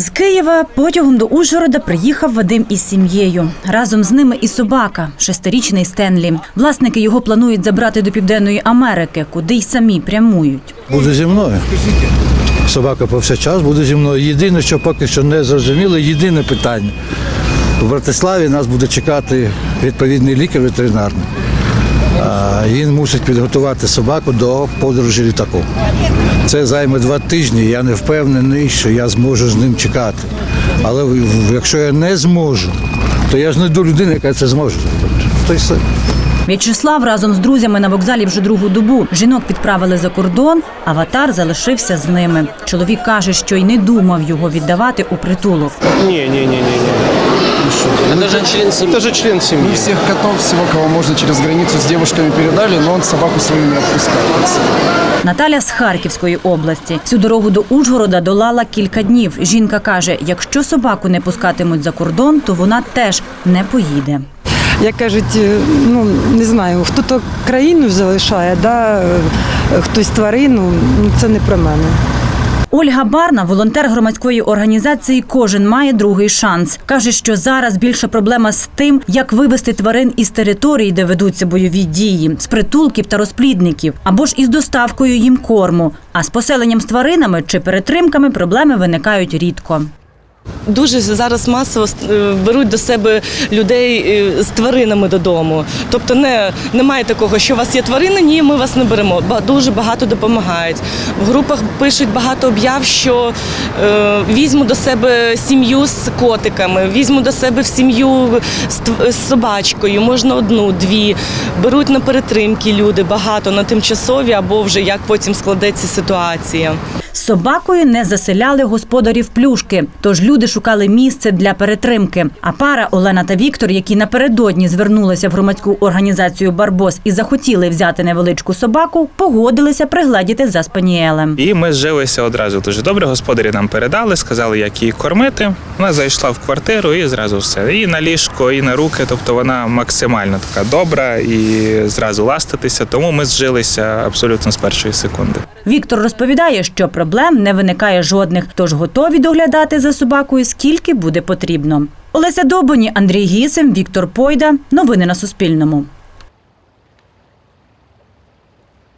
З Києва потягом до Ужгорода приїхав Вадим із сім'єю. Разом з ними і собака, шестирічний Стенлі. Власники його планують забрати до Південної Америки, куди й самі прямують. Буде зі мною. Собака повсякчас буде зі мною. Єдине, що поки що не зрозуміло, єдине питання. В Братиславі нас буде чекати відповідний лікар ветеринарний. Він мусить підготувати собаку до подорожі літаком. Це займе два тижні. Я не впевнений, що я зможу з ним чекати. Але якщо я не зможу, то я знайду людину, яка це зможе зробити. То й все. В'ячеслав разом з друзями на вокзалі вже другу добу. Жінок відправили за кордон, аватар залишився з ними. Чоловік каже, що й не думав його віддавати у притулок. Не-не-не-не-не. Это же член семьи. Это же член семьи. Мы всех котов, всего, кого можно через границу с девушками передали, но он собаку свою не отпускает. Наталя з Харківської області. Всю дорогу до Ужгорода долала кілька днів. Жінка каже, якщо собаку не пускатимуть за кордон, то вона теж не поїде. як кажуть, е, ну не знаю, хто то країну залишає, да, е, хтось тварину, ну це не про мене. Ольга Барна, волонтер громадської організації Кожен має другий шанс. каже, що зараз більша проблема з тим, як вивести тварин із території, де ведуться бойові дії, з притулків та розплідників, або ж із доставкою їм корму. А з поселенням з тваринами чи перетримками проблеми виникають рідко. Дуже зараз масово е, беруть до себе людей е, з тваринами додому. Тобто не, немає такого, що у вас є тварини, ні, ми вас не беремо. Дуже багато допомагають. В групах пишуть багато об'яв, що е, візьму до себе сім'ю з котиками, візьму до себе в сім'ю з, з собачкою, можна одну, дві. Беруть на перетримки люди багато на тимчасові або вже як потім складеться ситуація. З собакою не заселяли господарів плюшки, тож люди шукали місце для перетримки. А пара Олена та Віктор, які напередодні звернулися в громадську організацію Барбос і захотіли взяти невеличку собаку, погодилися пригледіти за спаніелем. І ми зжилися одразу дуже добре. Господарі нам передали, сказали, як її кормити. Вона зайшла в квартиру і зразу все. І на ліжко, і на руки. Тобто вона максимально така добра і зразу ластитися. Тому ми зжилися абсолютно з першої секунди. Віктор розповідає, що проблем не виникає жодних, тож готові доглядати за собакою скільки буде потрібно. Олеся Добоні, Андрій Гісем, Віктор Пойда. Новини на Суспільному.